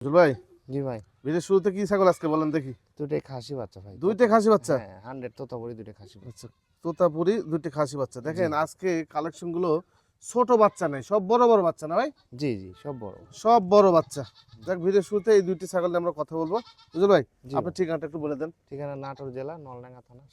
ভাই জি ভাই। ভিডিও শুরুতে কি ছাগল আজকে বলেন দেখি? খাসি বাচ্চা ভাই। দুইটা খাসি বাচ্চা? হ্যাঁ হান্ড্রেড তোতাপুরি দুটো খাসি বাচ্চা। আচ্ছা তোতাপুরি দুইটা খাসি বাচ্চা। দেখেন আজকে কালেকশনগুলো ছোট বাচ্চা নাই সব বড় বড় বাচ্চা না ভাই? জি জি সব বড়। সব বড় বাচ্চা। দেখ ভিডিও শুরুতে এই দুইটি ছাগল নিয়ে আমরা কথা বলব। বুঝল ভাই জি। আপনার ঠিকানাটা একটু বলে দেন। ঠিকানা নাটোর জেলা নলডাঙ্গা থানা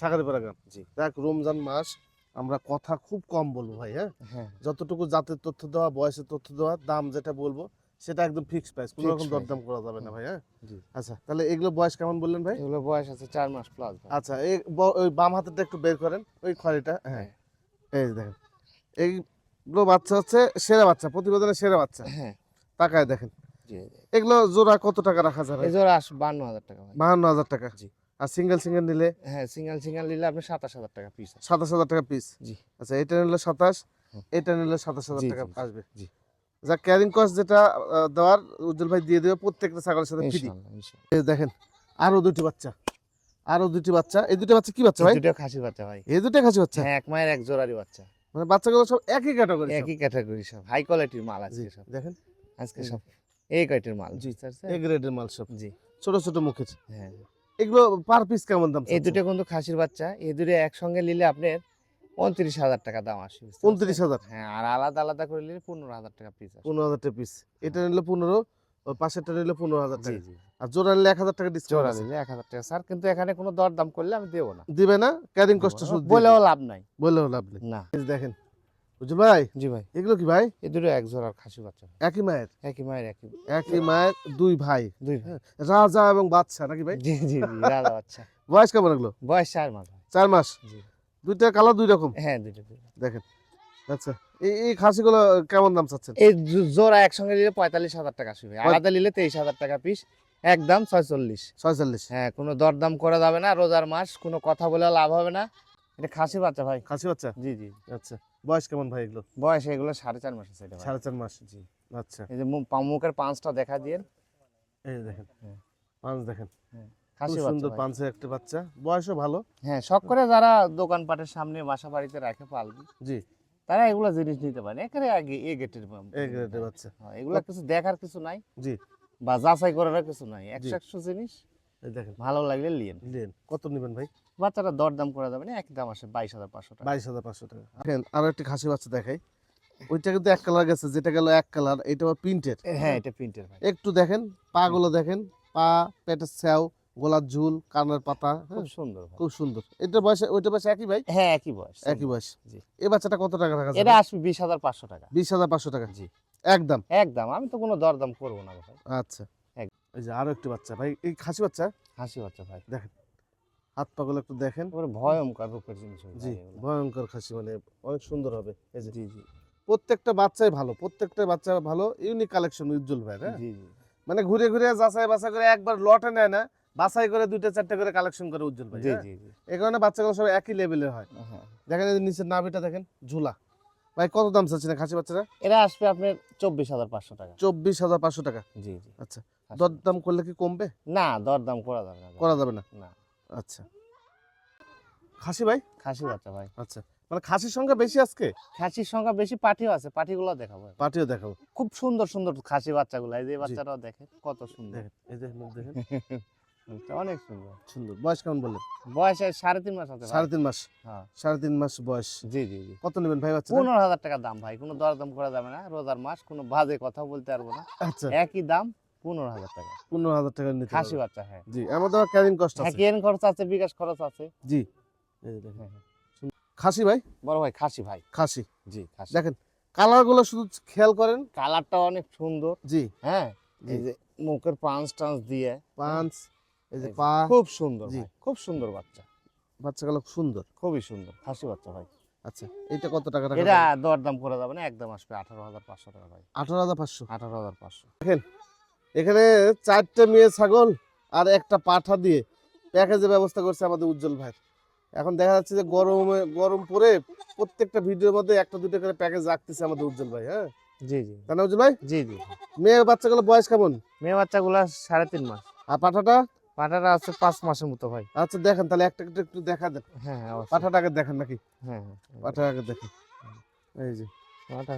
সাগরপাড়া গ্রাম। জি। দেখ রমজান মাস আমরা কথা খুব কম বলব ভাই হ্যাঁ? হ্যাঁ। যতটুকু জাতের তথ্য দেওয়া বয়সের তথ্য দেওয়া দাম যেটা বলব সেটা একদম ফিক্স প্রাইস কোনো রকম। দরদাম করা যাবে না ভাই হ্যাঁ? জি। আচ্ছা তাহলে এগুলো বয়স কেমন বললেন ভাই? এগুলো বয়স আছে চার মাস প্লাস আচ্ছা এই ওই বাম হাতেরটা একটু বের করেন ওই খড়িটা হ্যাঁ। এই যে দেখেন এইগুলো বাচ্চা হচ্ছে সেরা বাচ্চা প্রতিবেদনের সেরা বাচ্চা। হ্যাঁ। টাকায় দেখেন। এগুলো জোড়া কত টাকা রাখা যাবে? এই জোড়া বান্ন হাজার টাকা ভাই। বাহান্ন হাজার টাকা। জি। আর সিঙ্গেল সিঙ্গেল নিলে? হ্যাঁ সিঙ্গেল সিঙ্গেল নিলে আপনি সাতাশ হাজার টাকা পিস সাতাশ হাজার টাকা পিস জি। আচ্ছা এটা নিলে সাতাশ। এটা নিলে সাতাশ হাজার টাকা আসবে। জি। যা ক্যারিং কস্ট যেটা দেওয়ার উজ্জ্বল ভাই দিয়ে দেবে প্রত্যেকটা ছাগলের সাথে ফ্রি দেখেন আরও দুটি বাচ্চা। আরও দুটি বাচ্চা। এই দুটি বাচ্চা কি বাচ্চা ভাই? দুটো খাসি বাচ্চা ভাই। এই দুটো খাসি বাচ্চা? হ্যাঁ এক মায়ের এক বাচ্চা। মানে বাচ্চাগুলো সব একই ক্যাটাগরি একই ক্যাটাগরি সব। হাই কোয়ালিটির মাল আজকে সব। দেখেন। আজকে সব এই কয়টির মাল? জি। পারছেন? এ গ্রেডের মাল সব। জি। ছোট ছোট মুখের। হ্যাঁ। এগুলো পার পিস কেমন দাম এই দুটো কিন্তু খাসির বাচ্চা। এই দুটো একসঙ্গে নিলে আপনার উনত্রিশ হাজার টাকা দাম পারছেন? উনত্রিশ হাজার? হ্যাঁ আর আলাদা আলাদা করে নিলে পনেরো হাজার টাকা পিস পনেরো হাজার টাকা পিস এটা নিলে পনেরো পাশেরটা নিলে পনেরো হাজার টাকা। আর জোড়া নিলে এক হাজার টাকা জোড়া ডিসকাউন্ট দিলে এক হাজার টাকা। স্যার কিন্তু এখানে কোনো দরদাম করলে আমি দেবো না। দিবে না? ক্যারিং কষ্ট বলেও লাভ নাই। বলেও লাভ নেই। না। দেখেন। বুঝল ভাই? জি ভাই। এগুলো কি ভাই? এই দুটো এক জোড়ার খাসি বাচ্চা। একই মায়ের? একই মায়ের একই একই মায়ের দুই ভাই। দুই ভাই। হ্যাঁ, রাজা এবং বাচ্চা নাকি ভাই? জি জি রাজা বাচ্চা বয়স কেমন এগুলো? বয়স চার মাস চার মাস? জি। দুইটা কালার দুই রকম? হ্যাঁ দুটো দেখেন আচ্ছা এই খাসিগুলো কেমন দাম চাচ্ছেন? এই জোড়া একসঙ্গে নিলে পঁয়তাল্লিশ হাজার টাকা আসবে আলাদা নিলে তেইশ হাজার টাকা পিস একদম ছয়চল্লিশ। ছয়চল্লিশ। হ্যাঁ কোনো দরদাম করা যাবে না রোজার মাস কোনো কথা বলে লাভ হবে না। এটা খাসি বাচ্চা ভাই। খাসি বাচ্চা? জি জি। আচ্ছা বয়স কেমন ভাই এগুলো? বয়স এগুলো সাড়ে চার মাস আছে এটা সাড়ে চার মাস? জি। আচ্ছা। এই যে মুখের পাঁচটা দেখা দিয়ে। এই দেখেন হ্যাঁ। পাঁচ দেখেন। খাসি সুন্দর। একটা বাচ্চা। বয়সও ভালো। হ্যাঁ শখ করে যারা দোকানপাটের সামনে বাসা বাড়িতে রাখে পালবে জি। তারা এগুলো জিনিস নিতে পারে। এখানে আগে এ গেটের বাচ্চা। হ্যাঁ, এগুলা কিছু দেখার কিছু নাই জি। বা যাচাই করার কিছু নাই। একশো একশো জিনিস দেখেন। ভালো লাগলে লিয়েন। নিলেন কত নেবেন ভাই? দরদাম করা যাবে না এক দাম আসে বাইশ হাজার পাঁচশো টাকা। বাইশ হাজার পাঁচশো টাকা। আরও একটি খাসি বাচ্চা দেখাই। ওইটা কিন্তু এক কালার গেছে যেটা গেল এক কালার এটা প্রিন্টেড। হ্যাঁ এটা প্রিন্টের একটু দেখেন পা গুলো দেখেন পা পেটের স্যাও গোলার ঝুল কানের পাতা হ্যাঁ, খুব সুন্দর খুব সুন্দর। এটা বয়সে ওইটা বয়সে একই ভাই? হ্যাঁ একই বয়স। একই বয়স। জি। এই বাচ্চাটা কত টাকা রাখা এটা আসবে বিশ হাজার পাঁচশো টাকা। বিশ হাজার পাঁচশো টাকা? জি। একদম? একদম। আমি তো কোনো দরদাম করব না ভাই। আচ্ছা। এই যে আরও একটি বাচ্চা। ভাই এই খাসি বাচ্চা? হাসি বাচ্চা ভাই। দেখেন। হাত পাগুলো একটু দেখেন। ভয়ঙ্কর রূপের জিনিস জি ভয়ঙ্কর খাসি মানে অনেক সুন্দর হবে। এই যে জি জি। প্রত্যেকটা বাচ্চাই ভালো। প্রত্যেকটা বাচ্চা ভালো। ইউনিক কালেকশন উজ্জ্বল ভাই হ্যাঁ? জি জি। মানে ঘুরে ঘুরে যাচাই বাছাই করে একবার লটে নেয় না বাছাই করে দুইটা চারটে করে কালেকশন করে উজ্জ্বল ভাই জি হ্যাঁ? জি এই কারণে বাচ্চাগুলো সব একই লেভেলের হয়। দেখেন নিচের নাভিটা দেখেন ঝুলা। ভাই কত দাম চাচ্ছেন খাসি বাচ্চারা এটা আসবে আপনার চব্বিশ হাজার পাঁচশো টাকা। চব্বিশ হাজার পাঁচশো টাকা? জি জি। আচ্ছা। হাসি দরদাম করলে কি কমবে? না দরদাম করা যাবে না। করা যাবে না? না। আচ্ছা। খাসি ভাই? খাসি বাচ্চা ভাই। আচ্ছা। মানে খাসির সংখ্যা বেশি আজকে? খাসির সংখ্যা বেশি পাঠিও আছে পাঠিগুলো দেখাবো পাটিও দেখাবো। খুব সুন্দর সুন্দর খাসি বাচ্চাগুলো এই যে এই বাচ্চাটাও দেখে কত সুন্দর। এই দেখেন দেখেন। অনেক সুন্দর। সুন্দর। বয়স কেমন বললেন? বয়স সাড়ে তিন মাস আছে সাড়ে তিন মাস? হ্যাঁ। সাড়ে তিন মাস বয়স। জি জি জি। কত নেবেন ভাই বাচ্চা পনেরো হাজার টাকা দাম ভাই কোনো দরদাম করা যাবে না রোজার মাস কোনো বাজে কথা বলতে পারব না। আচ্ছা। একই দাম পনেরো হাজার টাকা। পনেরো হাজার টাকা নিতে খাসি বাচ্চা হ্যাঁ। জি আমাদের ক্যারিং হ্যাঁ আছে। কেন খরচ আছে বিকাশ খরচ আছে। জি। হ্যাঁ, হ্যাঁ। খাসি ভাই? বড় ভাই খাসি ভাই। খাসি। জি খাসি। দেখেন কালারগুলো শুধু খেয়াল করেন। কালারটা অনেক সুন্দর। জি। হ্যাঁ এই যে মুখের পাঁচ টাঁচ দিয়ে। পাঁচ এই যে পা খুব সুন্দর ভাই, খুব সুন্দর বাচ্চা। বাচ্চাগুলো সুন্দর। খুবই সুন্দর খাসি বাচ্চা ভাই। আচ্ছা এটা কত টাকা টাকা এটা দরদাম করা যাবে না একদম আসবে আঠারো হাজার পাঁচশো টাকা ভাই। আঠারো হাজার পাঁচশো? আঠারো হাজার পাঁচশো। এখানে চারটে মেয়ে ছাগল আর একটা পাঠা দিয়ে প্যাকেজের ব্যবস্থা করছে আমাদের উজ্জ্বল ভাই। এখন দেখা যাচ্ছে যে গরমে গরম পরে প্রত্যেকটা ভিডিওর মধ্যে একটা দুটো করে প্যাকেজ রাখতেছে আমাদের উজ্জ্বল ভাই হ্যাঁ? জি জি। তাই না উজ্জ্বল ভাই? জি জি। মেয়ে বাচ্চাগুলো বয়স কেমন? মেয়ে বাচ্চাগুলা সাড়ে তিন মাস। আর পাঠাটা? পাটাটা আছে পাঁচ মাসের মতো ভাই। আচ্ছা দেখেন তাহলে একটা একটা একটু দেখা দেন। হ্যাঁ হ্যাঁ অবশ্যই। পাঠাটাকে দেখেন নাকি? হ্যাঁ হ্যাঁ পাঠাটাকে দেখেন। এই যে। পাঠা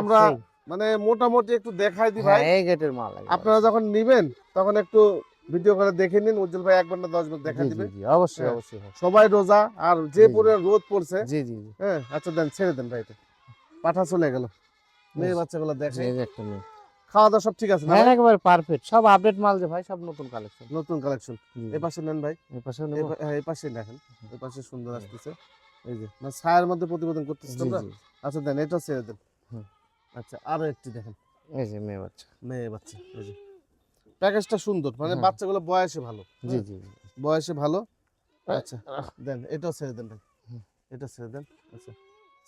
আমরা মানে মোটামুটি একটু দেখাই দি হ্যাঁ ভাই এই গেটের মাল আপনারা যখন নিবেন তখন একটু ভিডিও করে দেখে নিন উজ্জ্বল ভাই এক ঘণ্টা দশ মিনিট দেখা দিবে। অবশ্যই হ্যাঁ। অবশ্যই সবাই রোজা আর যে। পরিমাণ রোদ পড়ছে জি জি হ্যাঁ আচ্ছা দেন ছেড়ে দেন ভাই এটা। পাঠা চলে গেল। মেয়ে। বাচ্চাগুলো দেখে। একটা মেয়ে। খাওয়া দাওয়া সব ঠিক আছে না একেবারে পারফেক্ট সব আপডেট মাল যে ভাই সব নতুন কালেকশন নতুন কালেকশন এই পাশে নেন ভাই। এই পাশে হ্যাঁ এই পাশে দেখেন। এই পাশে সুন্দর আসতেছে। এই যে মানে ছায়ার মধ্যে প্রতিবেদন করতেছে তোমরা? আচ্ছা দেন এটা ছেড়ে দেন। আচ্ছা আরও একটি দেখেন। এই যে মেয়ে বাচ্চা। মেয়ে বাচ্চা এই যে। প্যাকেজটা সুন্দর মানে। বাচ্চাগুলো বয়সে ভালো। জি জি। বয়সে ভালো। আচ্ছা দেন এটাও ছেড়ে দেন ভাই। এটা ছেড়ে দেন। আচ্ছা।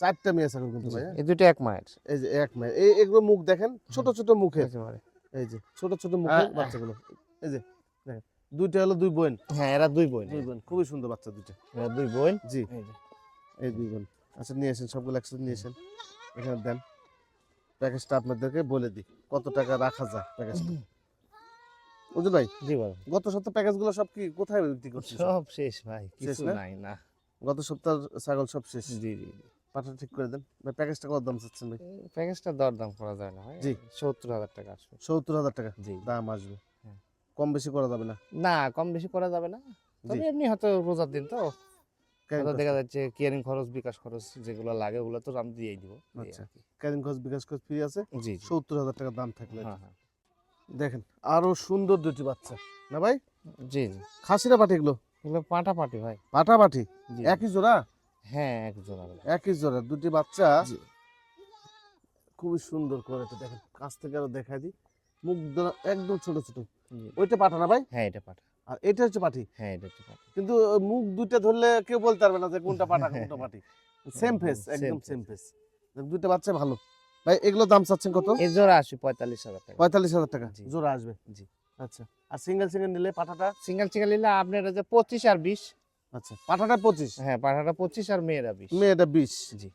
চারটা মেয়ে ছাগল কিন্তু ভাই হ্যাঁ? এই দুটো এক মায়ের। এই যে এক মেয়ে এই এগুলো মুখ দেখেন ছোট ছোট একেবারে। এই যে ছোট ছোট মুখের আহ, বাচ্চাগুলো। এই যে দেখেন দুইটা হলো দুই বোন। হ্যাঁ এরা দুই বোন। দুই বোন খুবই সুন্দর বাচ্চা দুইটা। এরা দুই বোন? জি। এই দুই বোন। আচ্ছা নিয়ে আসেন সবগুলো একসাথে নিয়ে আসেন। এখানে দেন। প্যাকেজটা আপনাদেরকে বলে দিই। কত টাকা রাখা যায় প্যাকেজটা? বুঝলেন ভাই জি বলো গত সপ্তাহ প্যাকেজগুলো সব কি কোথায় বিক্রি করছিস সব শেষ ভাই কিছু না? নাই না। গত সপ্তাহ ছাগল সব শেষ? জি জি। পাঠা ঠিক করে দেন। ভাই প্যাকেজটা কত দাম চাচ্ছেন ভাই? প্যাকেজটা দরদাম করা যায় না ভাই। জি। সত্তর হাজার টাকা আসবে। সত্তর হাজার টাকা? জি। দাম আসবে। হ্যাঁ। কম বেশি করা যাবে না? না কম বেশি করা যাবে না। তবে এমনি হয়তো রোজার দিন তো। দেখা যাচ্ছে কেয়ারিং খরচ বিকাশ খরচ যেগুলো লাগে ওগুলো তো আমি দিয়েই দিব। আচ্ছা। ক্যারিং খরচ বিকাশ খরচ ফ্রি আছে? জি সত্তর হাজার টাকা দাম থাকলে হ্যাঁ হ্যাঁ। দেখেন আরও সুন্দর দুটি বাচ্চা। না ভাই? জি খাসিরা পাটি এগুলো? এগুলো পাটা পাটি ভাই। পাটা পাটি? একই জোড়া? হ্যাঁ এক জোড়া একই জোড়া দুটি বাচ্চা। খুবই সুন্দর করে এটা দেখেন কাছ থেকে আরও দেখা দিই। মুখ একদম ছোট ছোট। ওইটা পাঠা না ভাই? হ্যাঁ এটা পাটা আর এটা হচ্ছে পাঠি? হ্যাঁ এটা হচ্ছে পাটা কিন্তু মুখ দুইটা ধরলে কেউ বলতে পারবে না যে কোনটা পাঠা কোনটা পাঠি। সেম ফেস একদম সেম ফেস দুইটা বাচ্চা ভালো। ভাই এগুলো দাম চাচ্ছেন কত? এই জোড়া আসবে পঁয়তাল্লিশ হাজার টাকা। পঁয়তাল্লিশ হাজার টাকা। জোড়া আসবে? জি। আচ্ছা। আর সিঙ্গেল সিঙ্গেল নিলে পাঠাটা? সিঙ্গেল সিঙ্গেল নিলে আপনার যে পঁচিশ আর বিশ। আচ্ছা পাঠাটা পঁচিশ। হ্যাঁ পাঠাটা পঁচিশ আর মেয়েরা বিশ। মেয়েটা বিশ। জি।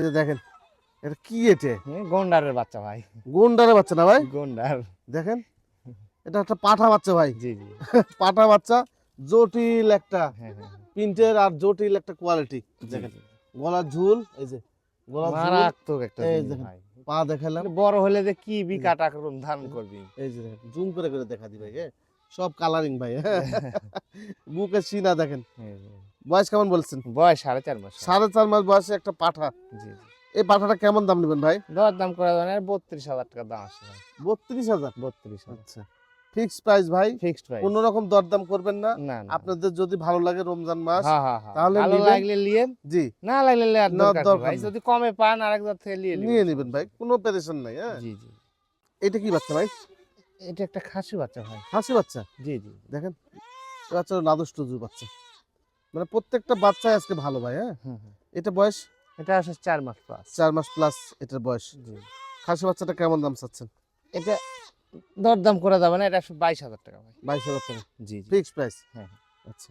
দেখেন এটা কি এটা? হ্যাঁ, গন্ডারের বাচ্চা ভাই। গুন্ডারে বাচ্চা না ভাই? গন্ডার। দেখেন এটা একটা পাঠা বাচ্চা ভাই। জি জি। পাঠা বাচ্চা জটিল একটা হ্যাঁ হ্যাঁ প্রিন্টের আর জটিল একটা কোয়ালিটি। দেখেন। গলার ঝুল এই যে ঝুল। মারাত্মক একটা এই দেখেন। পা দেখালাম। বড় হলে যে কি বিকাট ধারণ করবি এই যে জুম করে করে দেখা দিবে হ্যাঁ। সব কালারিং ভাই। বুকের সিনা দেখেন। হ্যাঁ। বয়স কেমন বলছেন? বয়স সাড়ে চার মাস। সাড়ে চার মাস বয়সে একটা পাঠা। জি এই পাঠাটা কেমন দাম নেবেন ভাই? দর দাম করা না বত্রিশ হাজার টাকা দাম ভাই। বত্রিশ হাজার? বত্রিশ আচ্ছা। ফিক্সড প্রাইস ভাই? ফিক্সড প্রাইস কোন রকম দরদাম করবেন না। আপনাদের যদি ভালো লাগে রমজান মাস হ্যাঁ হ্যাঁ তাহলে ভালো লাগলে লিয়েন জি। না লাগলে নেওয়ার দরকার ভাই। যদি কমে পান আরেকবার থেকে নিয়ে নেবেন। ভাই। কোনো পেরেশান নাই হ্যাঁ। জি জি। এটা কি বাচ্চা ভাই? এটা একটা খাসি বাচ্চা ভাই। খাসি বাচ্চা? জি জি। দেখেন বাচ্চা নাদুষ্ট টুজুর বাচ্চা। মানে প্রত্যেকটা বাচ্চাই আজকে ভালো ভাই হ্যাঁ। এটা বয়স? এটা আসে চার মাস প্লাস চার মাস প্লাস এটার বয়স। জি। খাসি বাচ্চাটা কেমন দাম চাচ্ছেন? এটা দরদাম করা যাবে না এটা বাইশ হাজার টাকা ভাই। বাইশ হাজার টাকা। জি জি। ফিক্সড প্রাইস হ্যাঁ। আচ্ছা।